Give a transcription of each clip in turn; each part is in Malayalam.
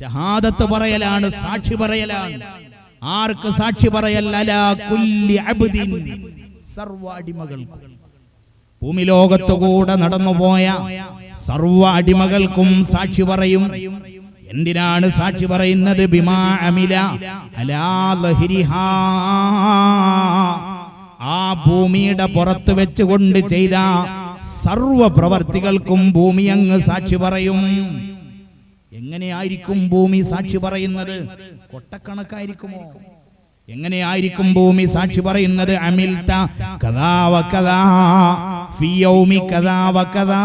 ഷഹാദത്ത് പറയലാണ് സാക്ഷി പറയലാണ്. ആർക്ക് സാക്ഷി പറയൽ? അലാ കുല്ലി അബ്ദിൻ. സർവ അടിമകൾക്കും. ഭൂമി ലോകത്തുകൂടെ നടന്നുപോയ സർവ അടിമകൾക്കും സാക്ഷി പറയും. എന്തിനാണ് സാക്ഷി പറയുന്നത്? ബിമാ അമില അലാ ലഹരിഹാ. ആ ഭൂമിയുടെ പുറത്ത് വെച്ചുകൊണ്ട് ചെയ്ത സർവ പ്രവർത്തികൾക്കും ഭൂമി അങ്ങ് സാക്ഷി പറയും. എങ്ങനെയായിരിക്കും ഭൂമി സാക്ഷി പറയുന്നത്? കൊട്ടക്കണക്കായിരിക്കുമോ? എങ്ങനെയായിരിക്കും ഭൂമി സാക്ഷി പറയുന്നത്? അമിൽത്ത കഥാ വക്കഥാ കഥാവ കഥാ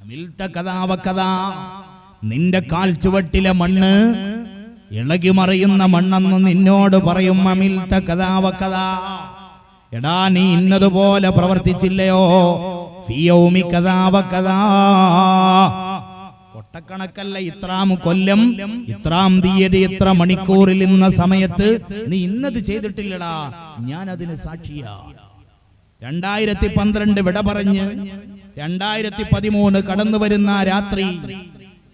അമിൽത കഥാവ കഥാ. നിന്റെ കാൽ ചുവട്ടിലെ മണ്ണ് ഇളകി മറിയുന്ന മണ്ണെന്ന് നിന്നോട് പറയും അമിൽത്ത കഥാ വക്കഥാ എടാ നീ ഇന്നതുപോലെ പ്രവർത്തിച്ചില്ലയോ? ഫിയൗമി കഥാവ കഥാ. കൊട്ടക്കണക്കല്ല ഇത്രാം കൊല്ലം. ഇത്രാം തീയതി ഇത്ര മണിക്കൂറിൽ ഇന്ന സമയത്ത് നീ ഇന്നത് ചെയ്തിട്ടില്ലടാ. ഞാൻ അതിന് സാക്ഷിയാ. രണ്ടായിരത്തി പന്ത്രണ്ട് വിട പറഞ്ഞ് രണ്ടായിരത്തി പതിമൂന്ന് കടന്നു വരുന്ന രാത്രി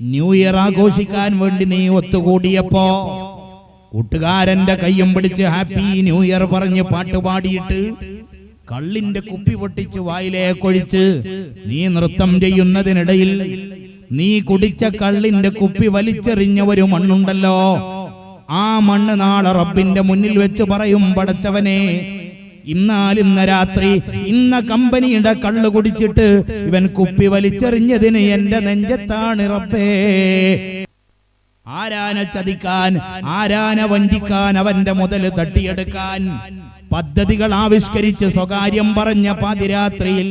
ന്യൂ ഇയർ ആഘോഷിക്കാൻ വേണ്ടി നീ ഒത്തുകൂടിയപ്പോ കൂട്ടുകാരന്റെ കയ്യും പിടിച്ച് ഹാപ്പി ന്യൂ ഇയർ പറഞ്ഞ് പാട്ട് പാടിയിട്ട് കള്ളിന്റെ കുപ്പി പൊട്ടിച്ച് വായിലേക്കൊഴിച്ച് നീ നൃത്തം ചെയ്യുന്നതിനിടയിൽ നീ കുടിച്ച കള്ളിന്റെ കുപ്പി വലിച്ചെറിഞ്ഞ ഒരു മണ്ണുണ്ടല്ലോ. ആ മണ്ണ് നാളെ റബ്ബിന്റെ മുന്നിൽ വെച്ച് പറയും പടച്ചവനെ ഇന്നാലിന്ന രാത്രി ഇന്ന കമ്പനിയുടെ കള്ള് കുടിച്ചിട്ട് ഇവൻ കുപ്പി വലിച്ചെറിഞ്ഞതിന് എന്റെ നെഞ്ചത്താണ് റബ്ബേ. ആരാന ചതിക്കാൻ ആരാന വഞ്ചിക്കാൻ അവന്റെ മുതൽ തട്ടിയെടുക്കാൻ. പദ്ധതികൾ ആവിഷ്കരിച്ച് സ്വകാര്യം പറഞ്ഞ പാതിരാത്രിയിൽ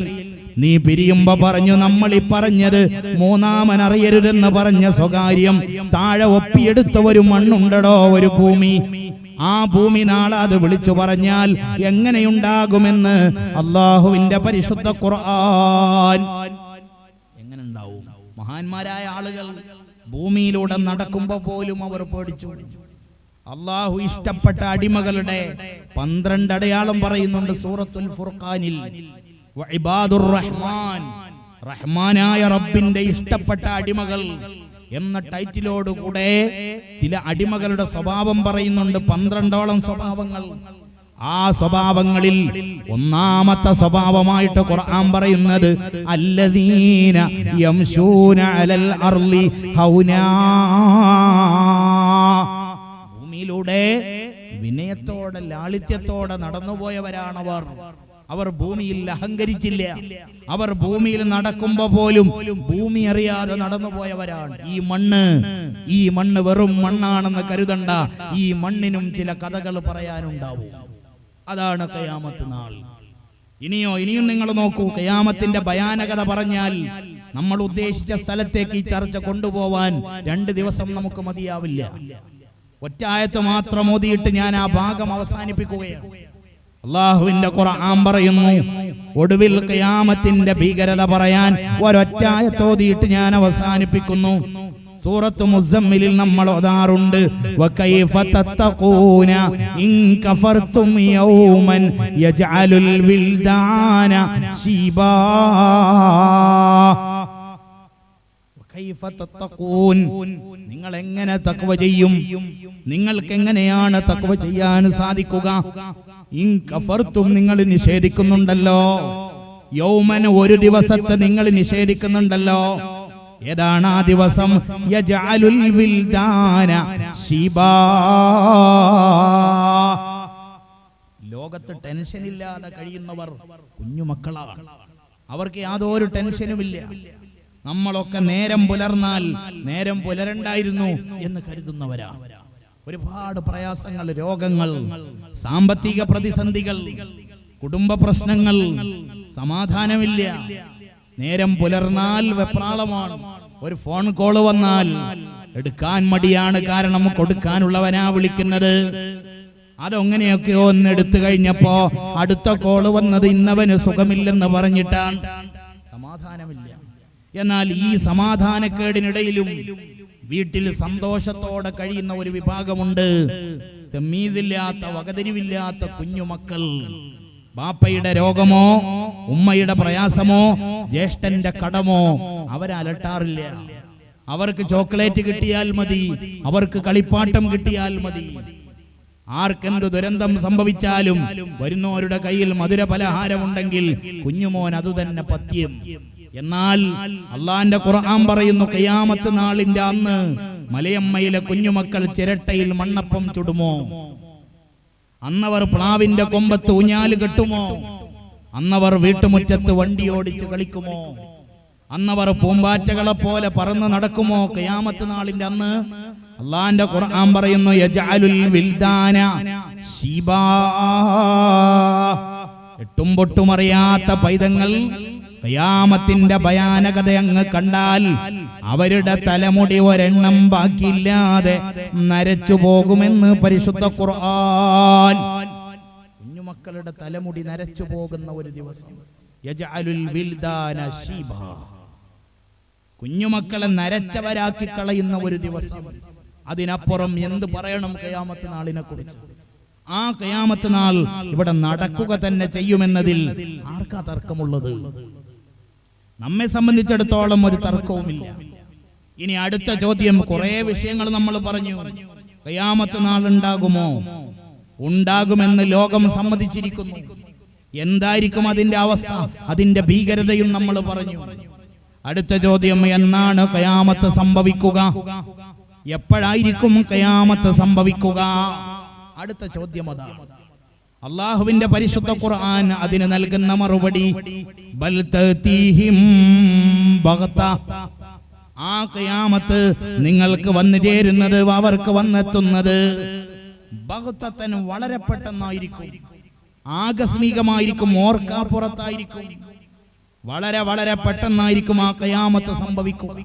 നീ പിരിയുമ്പോ പറഞ്ഞു നമ്മൾ ഈ പറഞ്ഞത്. മൂന്നാമൻ അറിയരുതെന്ന് പറഞ്ഞ സ്വകാര്യം. താഴെ ഒപ്പിയെടുത്ത ഒരു മണ്ണുണ്ടടോ ഒരു ഭൂമി. ആ ഭൂമി നാളെ അത് വിളിച്ചു പറഞ്ഞാൽ എങ്ങനെയുണ്ടാകുമെന്ന് അള്ളാഹുവിന്റെ പരിശുദ്ധ ഖുർആൻ. എങ്ങനെ ഉണ്ടാവും മഹാന്മാരായ ആളുകൾ ഭൂമിയിലൂടെ നടക്കുമ്പോ പോലും അവർ പേടിച്ചു. അള്ളാഹു ഇഷ്ടപ്പെട്ട അടിമകളുടെ പന്ത്രണ്ട് അടയാളം പറയുന്നുണ്ട് സൂറത്തുൽ ഫുർഖാനിൽ. റഹ്മാൻ റഹ്മാനായ റബ്ബിന്റെ ഇഷ്ടപ്പെട്ട അടിമകൾ എന്ന ടൈറ്റിലോടുകൂടെ ചില അടിമകളുടെ സ്വഭാവം പറയുന്നുണ്ട്. പന്ത്രണ്ടോളം സ്വഭാവങ്ങൾ. ആ സ്വഭാവങ്ങളിൽ ഒന്നാമത്തെ സ്വഭാവമായിട്ട് ഖുർആൻ പറയുന്നത് അല്ലദീന യംശൂന അലൽ അർളി ഹൗനാ. ഭൂമിയിലൂടെ വിനയത്തോടെ ലാളിത്യത്തോടെ നടന്നുപോയവരാണവർ. അവർ ഭൂമിയിൽ അഹങ്കരിച്ചില്ല. അവർ ഭൂമിയിൽ നടക്കുമ്പോ പോലും ഭൂമി അറിയാതെ നടന്നു പോയവരാണ് ഈ മണ്ണ് ഈ മണ്ണ് വെറും മണ്ണാണെന്ന് കരുതണ്ട. ഈ മണ്ണിനും ചില കഥകൾ പറയാനുണ്ടാവും. അതാണ് കയാമത്ത് നാൾ. ഇനിയോ ഇനിയും നിങ്ങൾ നോക്കൂ. കയാമത്തിന്റെ ഭയാനകത പറഞ്ഞാൽ നമ്മൾ ഉദ്ദേശിച്ച സ്ഥലത്തേക്ക് ഈ ചർച്ച കൊണ്ടുപോവാൻ രണ്ട് ദിവസം നമുക്ക് മതിയാവില്ല. ഒറ്റായത്ത് മാത്രം ഓതിയിട്ട് ഞാൻ ആ ഭാഗം അവസാനിപ്പിക്കുകയാണ്. അള്ളാഹുവിന്റെ ഖുർആൻ പറയുന്നു ഒടുവിൽ ഖിയാമത്തിന്റെ ഭീകരത പറയാൻ ഒരൊറ്റായത്തോതിയിട്ട് ഞാൻ അവസാനിപ്പിക്കുന്നു. സൂറത്ത് മുസമ്മിലിൽ നമ്മൾ ഓതാറുണ്ട് വകൈഫ ഇൻ കഫർതും യൗമൻ വിൽദാന നിങ്ങൾ എങ്ങനെ തക്വ ചെയ്യും? നിങ്ങൾക്ക് എങ്ങനെയാണ് തക്വ ചെയ്യാൻ സാധിക്കുക? ഇൻ നിങ്ങൾ നിഷേധിക്കുന്നുണ്ടല്ലോ. യൗമന ഒരു ദിവസത്തെ നിങ്ങൾ നിഷേധിക്കുന്നുണ്ടല്ലോ. ഏതാണ് ആ ദിവസം? യജാലുൽ വിൽദാന ലോകത്ത് ടെൻഷൻ ഇല്ലാതെ കഴിയുന്നവർ കുഞ്ഞുമക്കളാണ്. അവർക്ക് യാതൊരു ടെൻഷനുമില്ല. നമ്മളൊക്കെ നേരം പുലർന്നാൽ നേരം പുലരണ്ടായിരുന്നു എന്ന് കരുതുന്നവരാണ്. ഒരുപാട് പ്രയാസങ്ങൾ രോഗങ്ങൾ സാമ്പത്തിക പ്രതിസന്ധികൾ കുടുംബ പ്രശ്നങ്ങൾ സമാധാനമില്ല. നേരം പുലർന്നാൽ വെപ്രാളമാണ്. ഒരു ഫോൺ കോൾ വന്നാൽ എടുക്കാൻ മടിയാണ് കാരണം കൊടുക്കാനുള്ളവനാ വിളിക്കുന്നത്. അതൊങ്ങനെയൊക്കെയോ ഒന്ന് എടുത്തു കഴിഞ്ഞപ്പോ അടുത്ത കോൾ വന്നത് ഇന്നവന് സുഖമില്ലെന്ന് പറഞ്ഞിട്ടാണ്. സമാധാനമില്ല. എന്നാൽ ഈ സമാധാനക്കേടിനിടയിലും വീട്ടിൽ സന്തോഷത്തോടെ കഴിയുന്ന ഒരു വിഭാഗമുണ്ട്. തെമ്മീസില്ലാത്ത വകതിരിവില്ലാത്ത കുഞ്ഞുമക്കൾ. ബാപ്പയുടെ രോഗമോ ഉമ്മയുടെ പ്രയാസമോ ജ്യേഷ്ഠന്റെ കടമോ അവരലട്ടാറില്ല അവർക്ക് ചോക്ലേറ്റ് കിട്ടിയാൽ മതി അവർക്ക് കളിപ്പാട്ടം കിട്ടിയാൽ മതി. ആർക്കെന്ത് ദുരന്തം സംഭവിച്ചാലും വരുന്നവരുടെ കയ്യിൽ മധുര പലഹാരമുണ്ടെങ്കിൽ കുഞ്ഞുമോൻ അതുതന്നെ പത്യം. എന്നാൽ അള്ളാന്റെ ഖുർആൻ പറയുന്നു കയ്യാമത്ത് നാളിന്റെ അന്ന് മലയമ്മയിലെ കുഞ്ഞുമക്കൾ ചിരട്ടയിൽ മണ്ണപ്പം ചുടുമോ? അന്നവർ പ്ലാവിന്റെ കൊമ്പത്ത് ഊഞ്ഞാൽ കെട്ടുമോ? അന്നവർ വീട്ടുമുറ്റത്ത് വണ്ടി ഓടിച്ച് കളിക്കുമോ? അന്നവർ പൂമ്പാറ്റകളെ പോലെ പറന്ന് നടക്കുമോ? കയ്യാമത്ത് നാളിന്റെ അന്ന് അള്ളാന്റെ ഖുർആൻ പറയുന്നു യജാലുൽ വിൽദാന ശിബാ. എട്ടും പൊട്ടുമറിയാത്ത പൈതങ്ങൾ കയാമത്തിന്റെ ഭയാനകത അങ്ങ് കണ്ടാൽ അവരുടെ തലമുടി ഒരെണ്ണം ബാക്കിയില്ലാതെ നരച്ചു പോകുമെന്ന് പരിശുദ്ധ ഖുർആൻ. കുഞ്ഞുമക്കളുടെ തലമുടി നരച്ചു പോകുന്ന ഒരു ദിവസം. കുഞ്ഞുമക്കളെ നരച്ചവരാക്കി കളയുന്ന ഒരു ദിവസം. അതിനപ്പുറം എന്ത് പറയണം കയാമത്ത് നാളിനെ കുറിച്ച്? ആ കയാമത്ത് നാൾ ഇവിടെ നടക്കുക തന്നെ ചെയ്യുമെന്നതിൽ ആർക്കാ തർക്കമുള്ളത്? നമ്മെ സംബന്ധിച്ചിടത്തോളം ഒരു തർക്കവുമില്ല. ഇനി അടുത്ത ചോദ്യം കുറെ വിഷയങ്ങൾ നമ്മൾ പറഞ്ഞു. കയാമത്ത് നാൾ ഉണ്ടാകുമോ ഉണ്ടാകുമെന്ന് ലോകം സമ്മതിച്ചിരിക്കുന്നു. എന്തായിരിക്കും അതിന്റെ അവസ്ഥ? അതിന്റെ ഭീകരതയും നമ്മൾ പറഞ്ഞു. അടുത്ത ചോദ്യം എന്നാണ് കയാമത്ത് സംഭവിക്കുക? എപ്പോഴായിരിക്കും കയാമത്ത് സംഭവിക്കുക? അടുത്ത ചോദ്യം അതാണ് അള്ളാഹുവിന്റെ പരിശുദ്ധ ഖുർആൻ അതിന് നൽകുന്ന മറുപടി. ആ കയാമത്ത് നിങ്ങൾക്ക് വന്നു ചേരുന്നത് അവർക്ക് വന്നെത്തുന്നത് ഭഗത്തൻ വളരെ പെട്ടെന്നായിരിക്കും. ആകസ്മികമായിരിക്കും ഓർക്കാപ്പുറത്തായിരിക്കും വളരെ വളരെ പെട്ടെന്നായിരിക്കും ആ കയാമത്ത് സംഭവിക്കുക.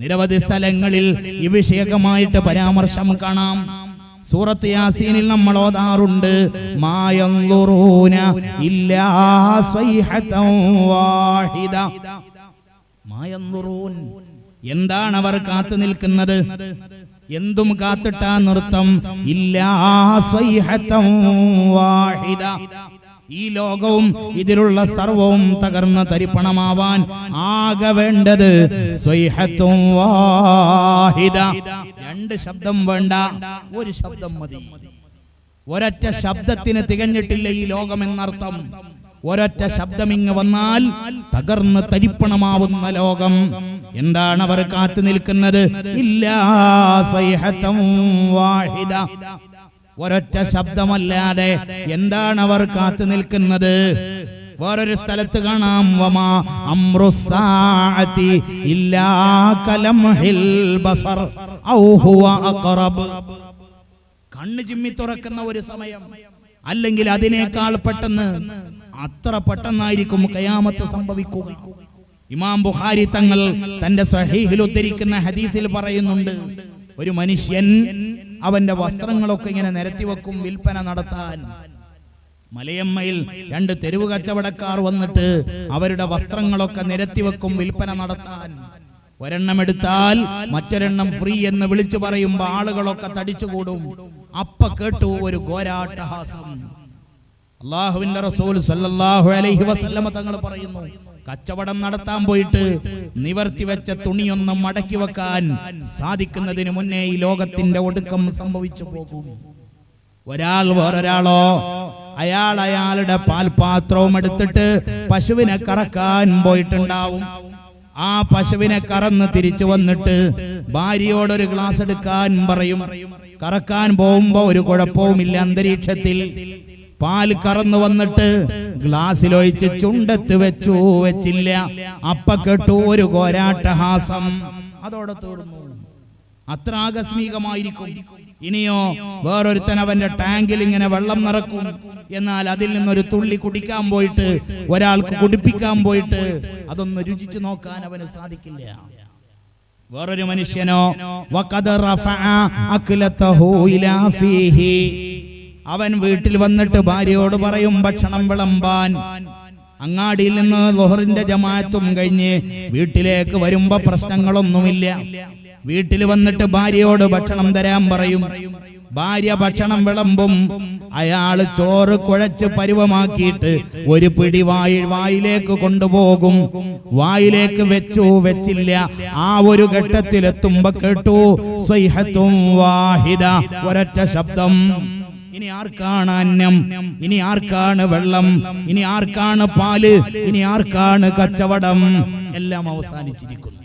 നിരവധി സ്ഥലങ്ങളിൽ ഈ വിഷയകമായിട്ട് പരാമർശം കാണാം. സൂറത്ത് യാസീനിൽ നമ്മൾ ഓതാറുണ്ട് മായന്തുറൂന ഇല്ലാ വാഹിദ. എന്താണ് അവർ കാത്തു നിൽക്കുന്നത്? എന്തും കാത്തിട്ടാ നൃത്തം ഇല്ലാ സ്വൈഹത്തം വാഹിദ. ഈ ലോകവും ഇതിലുള്ള സർവവും തകർന്ന തരിപ്പണമാവാൻ ആകെ വേണ്ടത് വാഹിദ. രണ്ട് ശബ്ദം വേണ്ട ഒരു ശബ്ദം മതി. ഒരൊറ്റ ശബ്ദത്തിന് തികഞ്ഞിട്ടില്ല ഈ ലോകം എന്നർത്ഥം ഒരൊറ്റ ശബ്ദം ഇങ്ങ് വന്നാൽ തകർന്ന് തരിപ്പണമാവുന്ന ലോകം. എന്താണ് അവർ കാത്തു നിൽക്കുന്നത്? ഇല്ലാ വാഹിദ. ഒരൊറ്റ ശബ്ദമല്ലാതെ എന്താണ് അവർ കാത്തു നിൽക്കുന്നത്? വേറൊരു സ്ഥലത്ത് കാണാം. വമാ അമ്രുസാഅതി ഇല്ലാ കലംഹിൽ ബസർ. ഔ ഹുവ അഖറബ്. കണ്ണ് ചിമ്മി തുറക്കുന്ന ഒരു സമയം. അല്ലെങ്കിൽ അതിനേക്കാൾ പെട്ടെന്ന് അത്ര പെട്ടെന്നായിരിക്കും കയാമത്ത് സംഭവിക്കുക. ഇമാം ബുഖാരി തങ്ങൾ തന്റെ സഹീഹിൽ ഉദ്ധരിക്കുന്ന ഹദീസിൽ പറയുന്നുണ്ട് ഒരു മനുഷ്യൻ അവന്റെ വസ്ത്രങ്ങളൊക്കെ ഇങ്ങനെ നിരത്തി വെക്കും വിൽപ്പന നടത്താൻ. മലയമ്മയിൽ രണ്ട് തെരുവ് കച്ചവടക്കാർ വന്നിട്ട് അവരുടെ വസ്ത്രങ്ങളൊക്കെ നിരത്തി വെക്കും വിൽപ്പന നടത്താൻ. ഒരെണ്ണം എടുത്താൽ മറ്റൊരെണ്ണം ഫ്രീ എന്ന് വിളിച്ചു പറയുമ്പോ ആളുകളൊക്കെ തടിച്ചുകൂടും അപ്പ കേട്ടു ഒരു ഘോരാട്ടഹാസം അള്ളാഹുവിന്റെ റസൂൽ സല്ലല്ലാഹു അലൈഹി വസല്ലമ തങ്ങൾ പറയുന്നു കച്ചവടം നടത്താൻ പോയിട്ട് നിവർത്തി വെച്ച തുണിയൊന്നും മടക്കി വെക്കാൻ സാധിക്കുന്നതിന് മുന്നേ ഈ ലോകത്തിന്റെ ഒടുക്കം സംഭവിച്ചു പോകും. ഒരാൾ വേറൊരാളോ അയാൾ അയാളുടെ പാൽപാത്രവും എടുത്തിട്ട് പശുവിനെ കറക്കാൻ പോയിട്ടുണ്ടാവും. ആ പശുവിനെ കറന്ന് തിരിച്ചു വന്നിട്ട് ഭാര്യയോട് ഒരു ഗ്ലാസ് എടുക്കാൻ പറയും. കറക്കാൻ പോകുമ്പോ ഒരു കുഴപ്പവുമില്ല അന്തരീക്ഷത്തിൽ. പാൽ കറന്നു വന്നിട്ട് ഗ്ലാസ്സിലൊഴിച്ച് ചുണ്ടത്ത് വെച്ചു വെച്ചില്ല. അപ്പ കേട്ടു ഒരു കോരാട്ടഹാസം. അതോടെ തീർന്നു. അത്ര ആകസ്മികമായിരിക്കും. ഇനിയോ വേറൊരുത്തൻ അവന്റെ ടാങ്കിൽ ഇങ്ങനെ വെള്ളം നിറക്കും. എന്നാൽ അതിൽ നിന്നൊരു തുള്ളി കുടിക്കാൻ പോയിട്ട് ഒരാൾക്ക് കുടിപ്പിക്കാൻ പോയിട്ട് അതൊന്ന് രുചിച്ചു നോക്കാൻ അവന് സാധിക്കില്ല. വേറൊരു മനുഷ്യനോ അവൻ വീട്ടിൽ വന്നിട്ട് ഭാര്യയോട് പറയും ഭക്ഷണം വിളമ്പാൻ. അങ്ങാടിയിൽ നിന്ന് ലോഹറിന്റെ ജമാത്തും കഴിഞ്ഞ് വീട്ടിലേക്ക് വരുമ്പോ പ്രശ്നങ്ങളൊന്നുമില്ല. വീട്ടിൽ വന്നിട്ട് ഭാര്യയോട് ഭക്ഷണം തരാൻ പറയും. ഭാര്യ ഭക്ഷണം വിളമ്പും. അയാൾ ചോറ് കുഴച്ച് പരുവമാക്കിയിട്ട് ഒരു പിടി വായി വായിലേക്ക് കൊണ്ടുപോകും. വായിലേക്ക് വെച്ചു വെച്ചില്ല. ആ ഒരു ഘട്ടത്തിലെത്തുമ്പോ കേട്ടു സ്വൈഹത്തും വാഹിദ ഒരൊറ്റ ശബ്ദം. ഇനി ആർക്കാണ് അന്നം? ഇനി ആർക്കാണ് വെള്ളം? ഇനി ആർക്കാണ് പാൽ? ഇനി ആർക്കാണ് കച്ചവടം? എല്ലാം അവസാനിച്ചിരിക്കുന്നു.